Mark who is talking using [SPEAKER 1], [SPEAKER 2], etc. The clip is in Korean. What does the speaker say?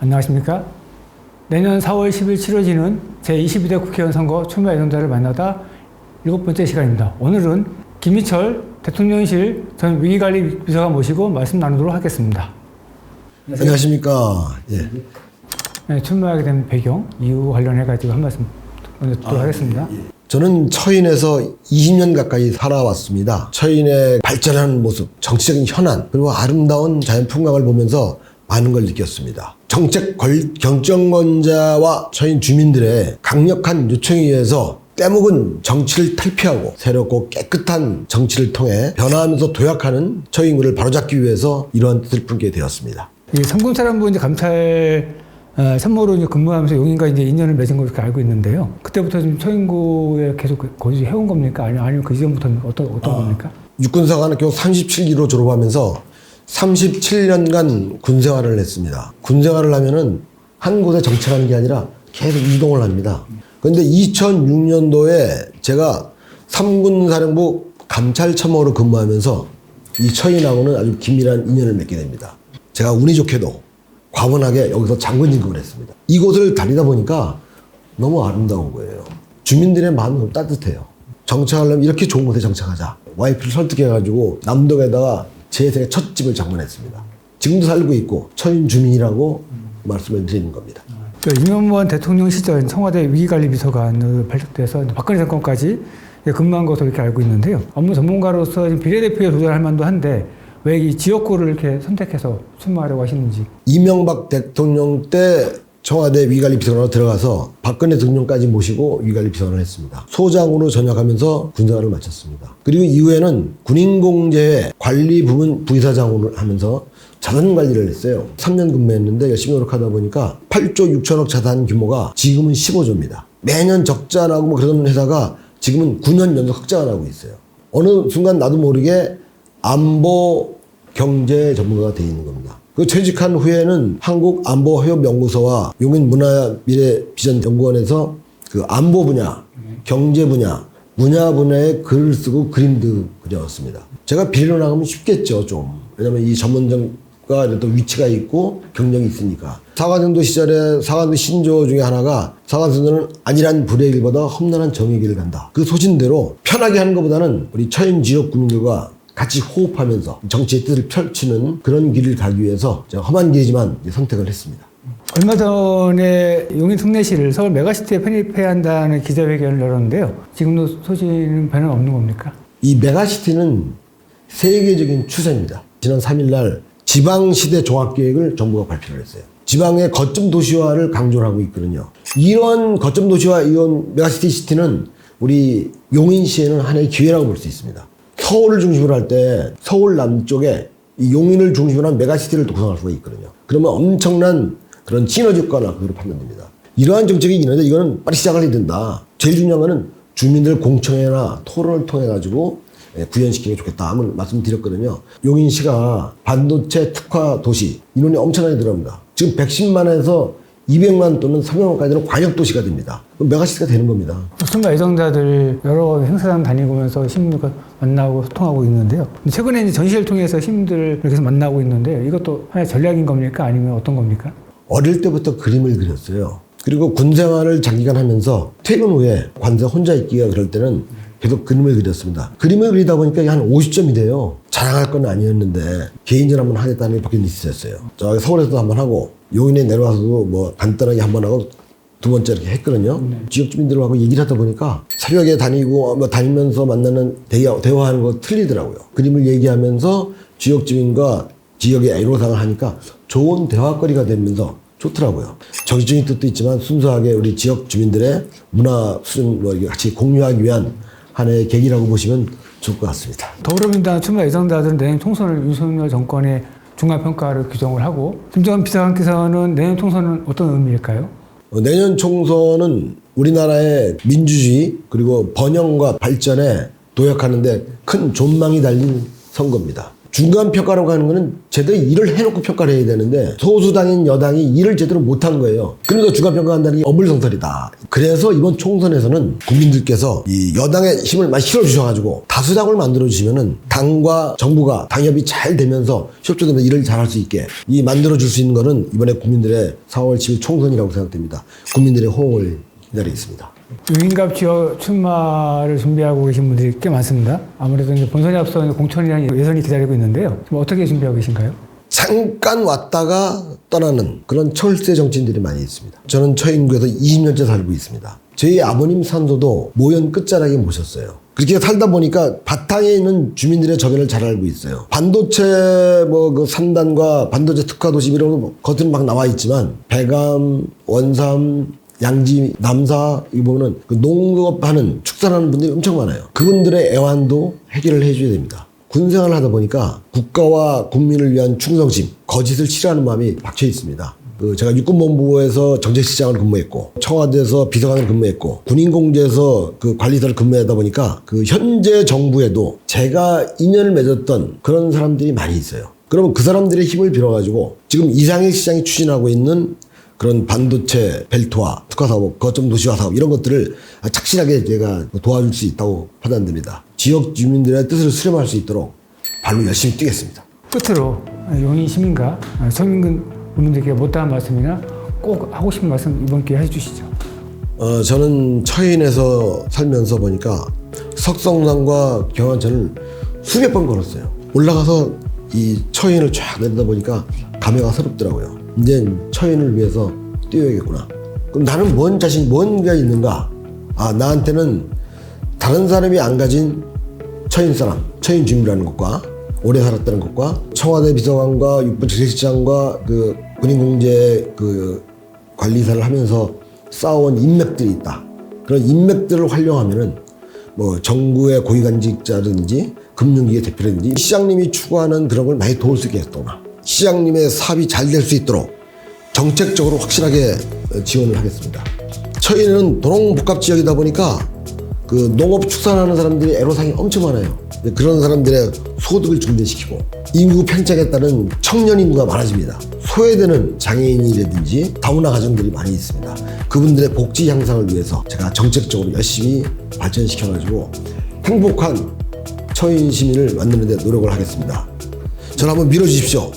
[SPEAKER 1] 안녕하십니까? 내년 4월 10일 치러지는 제22대 국회의원 선거 출마 예정자를 만나다 일곱 번째 시간입니다. 오늘은 김희철 대통령실 전 위기관리 비서관 모시고 말씀 나누도록 하겠습니다.
[SPEAKER 2] 안녕하십니까. 예.
[SPEAKER 1] 네, 출마하게 된 배경, 이유 관련해가지고 한 말씀 먼저 듣도록 하겠습니다.
[SPEAKER 2] 저는 처인에서 20년 가까이 살아왔습니다. 처인의 발전하는 모습, 정치적인 현안, 그리고 아름다운 자연 풍광을 보면서 많은 걸 느꼈습니다. 정책 걸- 경정권자와 처인 주민들의 강력한 요청에 의해서 떼먹은 정치를 탈피하고 새롭고 깨끗한 정치를 통해 변화하면서 도약하는 처인군을 바로잡기 위해서 이러한 뜻을 품게 되었습니다.
[SPEAKER 1] 이 삼군사령부 이제 감찰 어, 참모로 이제 근무하면서 용인과 이제 인연을 맺은 걸로 알고 있는데요. 그때부터 좀 처인구에 계속 그- 거주 해온 겁니까? 아니면 아니면 그 이전부터는 어떤 어떤 겁니까?
[SPEAKER 2] 육군사관학교 37기로 졸업하면서 37년간 군 생활을 했습니다. 군 생활을 하면은 한 곳에 정착하는 게 아니라 계속 이동을 합니다. 그런데 2006년도에 제가 3군 사령부 감찰참모로 근무하면서 이 처인하고는 아주 긴밀한 인연을 맺게 됩니다. 제가 운이 좋게도 과분하게 여기서 장군 진급을 했습니다. 이곳을 다니다 보니까 너무 아름다운 거예요. 주민들의 너무 따뜻해요. 정착하려면 이렇게 좋은 곳에 정착하자. 와이프를 설득해가지고 남동에다가 제 생애 첫 집을 장만했습니다. 지금도 살고 있고 처인 주민이라고 말씀을 드리는 겁니다.
[SPEAKER 1] 그 이명원 대통령 시절 청와대 위기관리비서관으로 발족돼서 박근혜 정권까지 근무한 것으로 이렇게 알고 있는데요. 업무 전문가로서 비례대표에 도전할 만도 한데 왜 이 지역구를 이렇게 선택해서 출마하려고 하시는지.
[SPEAKER 2] 이명박 대통령 때 청와대 위관리 비서관으로 들어가서 박근혜 대통령까지 모시고 위관리 비서관을 했습니다. 소장으로 전역하면서 군생활을 마쳤습니다. 그리고 이후에는 군인공제 관리 부문 부이사장으로 하면서 자산 관리를 했어요. 3년 근무했는데 열심히 노력하다 보니까 8조 6천억 자산 규모가 지금은 15조입니다. 매년 적자 나고 뭐 그러던 회사가 지금은 9년 연속 흑자가 나고 있어요. 어느 순간 나도 모르게 안보 경제 전문가가 돼 있는 겁니다. 그 퇴직한 후에는 한국 안보 협업 연구소와 용인 문화 미래 비전 연구원에서 그 안보 분야, 경제 분야, 문화 분야에 글을 쓰고 그림도 그려왔습니다. 제가 비례로 나가면 쉽겠죠, 좀. 왜냐면 이 전문점과 또 위치가 있고 경력이 있으니까. 사관선도 시절에 사관도 신조 중에 하나가 사관선도는 안일한 불의 길보다 험난한 정의 길을 간다. 그 소신대로 편하게 하는 것보다는 우리 처인 지역 국민들과 같이 호흡하면서 정치의 뜻을 펼치는 그런 길을 가기 위해서 험한 길이지만 선택을 했습니다.
[SPEAKER 1] 얼마 전에 용인 특례시를 서울 메가시티에 편입해야 한다는 기자회견을 열었는데요. 지금도 소식은 변화 없는 겁니까?
[SPEAKER 2] 이 메가시티는 세계적인 추세입니다. 지난 3일날 지방시대 종합계획을 정부가 발표를 했어요. 지방의 거점 도시화를 강조를 하고 있거든요. 이런 거점 도시화, 이런 메가시티 시티는 우리 용인시에는 하나의 기회라고 볼 수 있습니다. 서울을 중심으로 할 때 서울 남쪽에 이 용인을 중심으로 한 메가시티를 또 구성할 수가 있거든요. 그러면 엄청난 그런 시너지 효과가 그대로 판단됩니다. 이러한 정책이 있는데 이거는 빨리 시작을 해야 된다. 제일 중요한 거는 주민들 공청회나 토론을 통해 가지고 예, 구현시키는 게 좋겠다. 한번 말씀드렸거든요. 용인시가 반도체 특화 도시 인원이 엄청나게 들어갑니다. 지금 110만에서 200만 또는 300만까지는 광역 도시가 됩니다. 그럼 메가시티가 되는 겁니다.
[SPEAKER 1] 출마 예정자들 여러 행사장 다니면서 시민들과 만나고 소통하고 있는데요. 최근에 이제 전시를 통해서 시민들을 계속 만나고 있는데 이것도 하나의 전략인 겁니까? 아니면 어떤 겁니까?
[SPEAKER 2] 어릴 때부터 그림을 그렸어요. 그리고 군 생활을 장기간 하면서 퇴근 후에 관세 혼자 있기가 그럴 때는 계속 그림을 그렸습니다. 그림을 그리다 보니까 한 50점이 돼요. 자랑할 건 아니었는데 개인전 한번 하겠다는 버킷 리스트였어요. 저기 서울에서도 한번 하고 용인에 내려와서도 뭐 간단하게 한번 하고 두 번째 이렇게 했거든요. 지역 주민들하고 얘기를 하다 보니까 새벽에 다니고 뭐 다니면서 만나는 대화, 대화하는 거 틀리더라고요. 그림을 얘기하면서 지역 주민과 지역의 애로사항을 하니까 좋은 대화거리가 되면서 좋더라고요. 정치적인 뜻도 있지만 순수하게 우리 지역 주민들의 문화 수준 뭐 같이 공유하기 위한 하나의 계기라고 보시면 좋을 것 같습니다.
[SPEAKER 1] 더불어민주당 출마 예정자들은 내년 총선을 윤석열 정권의 중간평가를 규정을 하고 김정은 비서관께서는 내년 총선은 어떤 의미일까요?
[SPEAKER 2] 어, 내년 총선은 우리나라의 민주주의 그리고 번영과 발전에 도약하는데 큰 존망이 달린 선거입니다. 중간 평가라고 하는 거는 제대로 일을 해놓고 평가를 해야 되는데 소수당인 여당이 일을 제대로 못한 거예요. 그러니까 중간 평가한다는 게 어물성설이다. 그래서 이번 총선에서는 국민들께서 이 여당의 힘을 많이 실어주셔가지고 다수당을 만들어주시면은 당과 정부가 당협이 잘 되면서 협조되면서 일을 잘할 수 있게 이 만들어줄 수 있는 거는 이번에 국민들의 4월 10일 총선이라고 생각됩니다. 국민들의 호응을 기다리겠습니다.
[SPEAKER 1] 유인갑 지역 출마를 준비하고 계신 분들이 꽤 많습니다. 아무래도 이제 본선에 앞서 공천이라는 예선이 기다리고 있는데요. 지금 어떻게 준비하고 계신가요?
[SPEAKER 2] 잠깐 왔다가 떠나는 그런 철새 정치인들이 많이 있습니다. 저는 처인구에서 20년째 살고 있습니다. 저희 아버님 산소도 모현 끝자락에 모셨어요. 그렇게 살다 보니까 바탕에 있는 주민들의 저변을 잘 알고 있어요. 반도체 뭐그 산단과 반도체 특화 도시 이런 거 겉은 막 나와 있지만 배감, 원삼, 양지, 남사 이 보면은 그 농업하는 축산하는 분들이 엄청 많아요. 그분들의 애환도 해결을 해줘야 됩니다. 군 생활을 하다 보니까 국가와 국민을 위한 충성심, 거짓을 싫어하는 마음이 박혀 있습니다. 그 제가 육군본부에서 정책시장을 근무했고 청와대에서 비서관을 근무했고 군인공제에서 그 관리사를 근무하다 보니까 그 현재 정부에도 제가 인연을 맺었던 그런 사람들이 많이 있어요. 그러면 그 사람들의 힘을 빌어가지고 지금 이상일 시장이 추진하고 있는 그런 반도체 벨트화, 특화 사업, 거점 도시화 사업 이런 것들을 착실하게 제가 도와줄 수 있다고 판단됩니다. 지역 주민들의 뜻을 수렴할 수 있도록 발로 열심히 뛰겠습니다.
[SPEAKER 1] 끝으로 용인 시민과 서민군 국민들께 못다한 말씀이나 꼭 하고 싶은 말씀 이번 기회에 해주시죠.
[SPEAKER 2] 어, 저는 처인에서 살면서 보니까 석성산과 경안천을 수백 번 걸었어요. 올라가서 이 처인을 쫙 내리다 보니까 감회가 새롭더라고요. 이제 처인을 위해서 뛰어야겠구나. 그럼 나는 뭔 자신, 뭔가 있는가? 아, 나한테는 다른 사람이 안 가진 처인 사람, 처인 주민이라는 것과 오래 살았다는 것과 청와대 비서관과 육부 재직장과 그 군인공제 그 관리사를 하면서 쌓아온 인맥들이 있다. 그런 인맥들을 활용하면은 뭐 정부의 고위관직자든지 금융기계 대표라든지 시장님이 추구하는 그런 걸 많이 도울 수 있겠구나. 시장님의 사업이 잘 될 수 있도록 정책적으로 확실하게 지원을 하겠습니다. 저희는 도농복합 지역이다 보니까 그 농업 축산하는 사람들이 애로사항이 엄청 많아요. 그런 사람들의 소득을 증대시키고 인구 팽창에 따른 청년 인구가 많아집니다. 소외되는 장애인이라든지 다문화 가정들이 많이 있습니다. 그분들의 복지 향상을 위해서 제가 정책적으로 열심히 발전시켜가지고 행복한 처인 시민을 만드는 데 노력을 하겠습니다. 저를 한번 밀어주십시오.